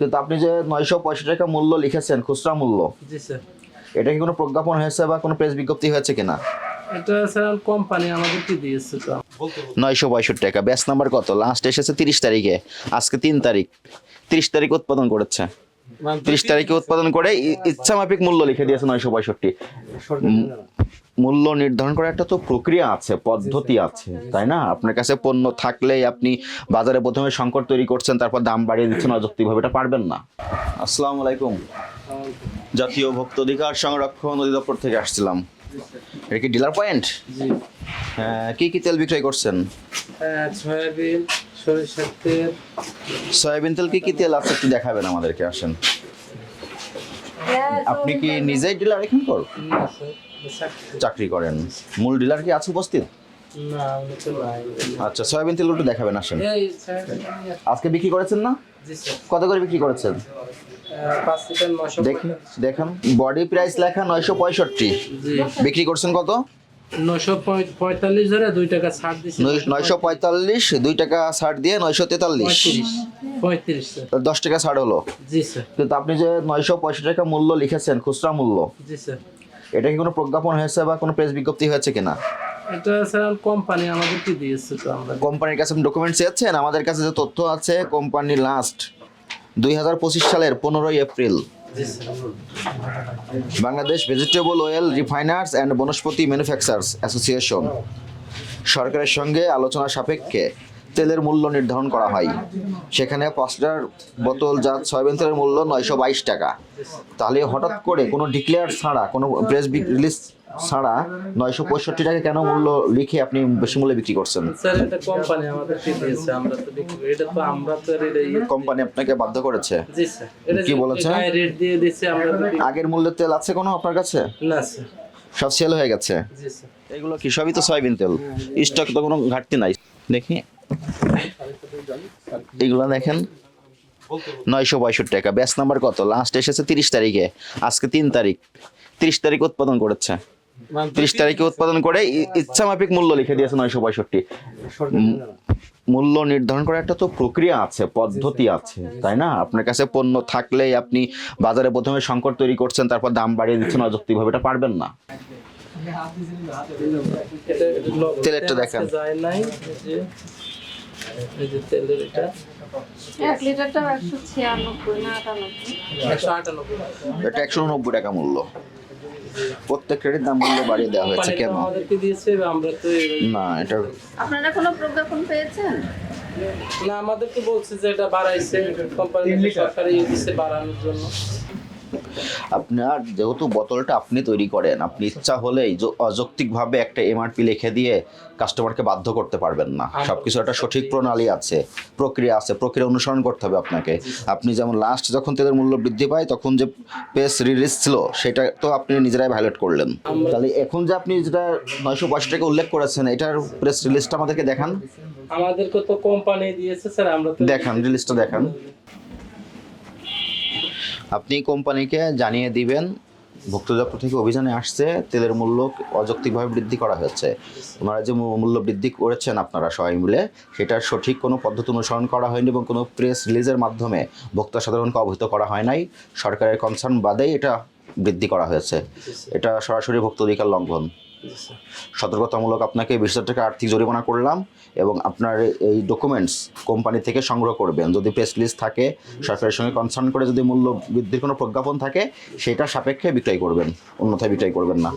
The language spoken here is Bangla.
কিন্তু আপনি যে নয়শো পঁয়ষট্টি টাকা মূল্য লিখেছেন খুচরা মূল্য জি স্যার। এটা কি কোনো প্রজ্ঞাপন হয়েছে বা কোনো প্রেস বিজ্ঞপ্তি হয়েছে কিনা? এটা স্যার কোম্পানি আমাদেরকে দিয়েছে তো। নয়শো পঁয়ষট্টি টাকা ব্যাচ নাম্বার কত? লাস্ট এসেছে তিরিশ তারিখে আজকে তিন তারিখ। তিরিশ তারিখে উৎপাদন করেছে। তিরিশ তারিখে উৎপাদন করে ই- ইচ্ছা মাফিক মূল্য লিখে দিয়েছে নয়শো পঁয়ষট্টি। মূল্য নির্ধারণ করার একটা তো প্রক্রিয়া আছে পদ্ধতি আছে তাই না? আপনার কাছে পণ্য থাকলেই আপনি বাজারে প্রথমে সংকট তৈরি করছেন তারপর দাম বাড়িয়ে দিচ্ছেন অযৌক্তিকভাবে এটা পারবেন না। আসসালামু আলাইকুম। জাতীয় ভোক্ত অধিকার সংরক্ষণ অধিদপ্তর থেকে আসছিলাম। এটা কি ডিলার পয়েন্ট? জি। কি কি তেল বিক্রয় করছেন? সয়াবিন সরিষার তেল। সয়াবিন তেল কি কি তেল আছে একটু দেখাবেন আমাদেরকে আসেন। আপনি কি নিজেই ডিলার এখানে কর না স্যার চাকরি- করেন। মূল ডিলার কি আছে উপস্থিত? আচ্ছা সয়াবিন তেল একটু দেখাবেন আসেন। আজকে বিক্রি করেছেন না? কত করে বিক্রি করেছেন? দেখি দেখেন বডি প্রাইস লেখা নয়শো পঁয়ষট্টি। বিক্রি করছেন কত? নশো পঁয়তাল্লিশ ধরে দুই টাকা ছাড় দিচ্ছে নয়শো পঁয়তাল্লিশ দুই টাকা ছাড় দিয়ে নয়শো তেতাল্লিশ। পঁয়ত্রিশ। দশ টাকা ছাড় হলো। জি স্যার। কিন্তু আপনি যে নয়শো পঁয়ষট্টি টাকা মূল্য লিখেছেন খুচরা মূল্য জি স্যার। এটা কি কোনো প্রজ্ঞাপন হয়েছে বা কোনো প্রেস বিজ্ঞপ্তি হয়েছে কিনা? এটা স্যার কোম্পানি আমাদেরকে দিয়েছে তো আমরা। কোম্পানির কাছে ডকুমেন্টস চেয়েছেন? আমাদের কাছে যে তথ্য আছে কোম্পানি লাস্ট দুই হাজার পঁচিশ সালের পনেরোই April. Bangladesh vegetable oil refiners and Vanaspati manufacturers association সরকারের সঙ্গে আলোচনা সাপেক্ষে তেলের মূল্য নির্ধারণ করা হয়। সেখানে পাঁচ লিটার বোতল জাত সয়াবিন তেলের মূল্য নয়শো বাইশ টাকা। তাহলে হঠাৎ করে কোনো ডিক্লেয়ার ছাড়া কোনো প্রেস রিলিজ ছাড়া নয়শো পঁয়ষট্টি টাকা কেন মূল্য লিখে আপনি বেশি মূল্যে বিক্রি করছেন? স্যার এটা কোম্পানি আমাদেরকে দিয়েছে আমরা তো এটা তো আমরা তো আর এটা ইয়ে- কোম্পানি আপনাকে বাধ্য করেছে? জি স্যার। কি বলেছে? রেট দিয়ে দিচ্ছে আমরা আগের মূল্যের তেল আছে কোনো আপনার কাছে? না স্যার। সব সেল হয়ে গেছে? এগুলো কি সবই তো সয়াবিন তেল? স্টক তো কোনো ঘাটতি নাই। দেখি। এগুলো দেখেন নয়শো পঁয়ষট্টি টাকা। ব্যাচ নাম্বার কত? লাস্ট এসেছে তিরিশ তারিখে। আজকে তিন তারিখ। তিরিশ তারিখ উৎপাদন করেছে। তিরিশ তারিখে উৎপাদন করে ই- ইচ্ছা মাফিক মূল্য লিখে দিয়েছে নয়শো পঁয়ষট্টি। মূল্য নির্ধারণ করার একটা তো প্রক্রিয়া আছে পদ্ধতি আছে তাই না? আপনার কাছে পণ্য থাকলেই আপনি বাজারে প্রথমে সংকট তৈরি করছেন তারপর দাম বাড়িয়ে দিচ্ছেন অযৌক্তিকভাবে এটা পারবেন না। তেলেরটা দেখান। আজকে যায় নাই এই যে তেলের এটা? এক লিটারটা একশো ছিয়ানব্বই না আটানব্বই। একশো আটানব্বই। এটা একশো উনব্বই টাকা মূল্য। প্রত্যেক ক্রেডিট দাম মূল্য বাড়িয়ে দেওয়া হয়েছে কেন? আমাদেরকে দিয়েছে আমরা তো না এটা আপনারা কোনো প্রজ্ঞাপন পেয়েছেন? না আমাদেরকে বলছে যে এটা বাড়াইছে কোম্পানি সরকারি দিচ্ছে বাড়ানোর জন্য। আপনার যেহেতু বোতলটা আপনি তৈরি করেন আপনি ইচ্ছা হলেই অযৌক্তিকভাবে একটা এমআরপি লিখে দিয়ে কাস্টমারকে বাধ্য করতে পারবেন না। সবকিছু একটা সঠিক প্রণালী আছে প্রক্রিয়া আছে প্রক্রিয়া অনুসরণ করতে হবে আপনাকে। আপনি যেমন লাস্ট যখন তেলের মূল্য বৃদ্ধি পায় তখন যে প্রেস রিলিজ ছিল সেটা তো আপনি নিজেরাই ভায়োলেট করলেন। তাহলে এখন যে আপনি যেটা নয়শো পঁয়ষট্টি টাকা উল্লেখ করেছেন এটার প্রেস রিলিজটা আমাদেরকে দেখান। আমাদেরকে তো কোম্পানি দিয়েছে স্যার আমরা তো দেখান রিলিজটা দেখান। আপনি কোম্পানিকে জানিয়ে দিবেন, ভোক্তা দপ্তর থেকে অভিযানে আসছে, তেলের মূল্য অযৌক্তিকভাবে বৃদ্ধি করা হয়েছে ওনারা যে মূল্য বৃদ্ধি করেছেন আপনারা সবাই মিলে, সেটার সঠিক কোনো পদ্ধতি অনুসরণ করা হয়নি এবং কোনো প্রেস রিলিজের মাধ্যমে ভোক্তা সাধারণকে অবহিত করা হয় নাই। সরকারের কনসার্ন বাদেই এটা বৃদ্ধি করা হয়েছে। এটা সরাসরি ভোক্তা অধিকার লঙ্ঘন। সতর্কতামূলক আপনাকে বিশ হাজার টাকা আর্থিক জরিমানা করলাম এবং আপনার এই ডকুমেন্টস কোম্পানি থেকে সংগ্রহ করবেন। যদি প্রেস লিস্ট থাকে, সরকারের সঙ্গে কনসার্ন করে যদি মূল্য বৃদ্ধির কোনো প্রজ্ঞাপন থাকে, সেটা সাপেক্ষে বিক্রয় করবেন। অন্যথায় বিক্রয় করবেন না।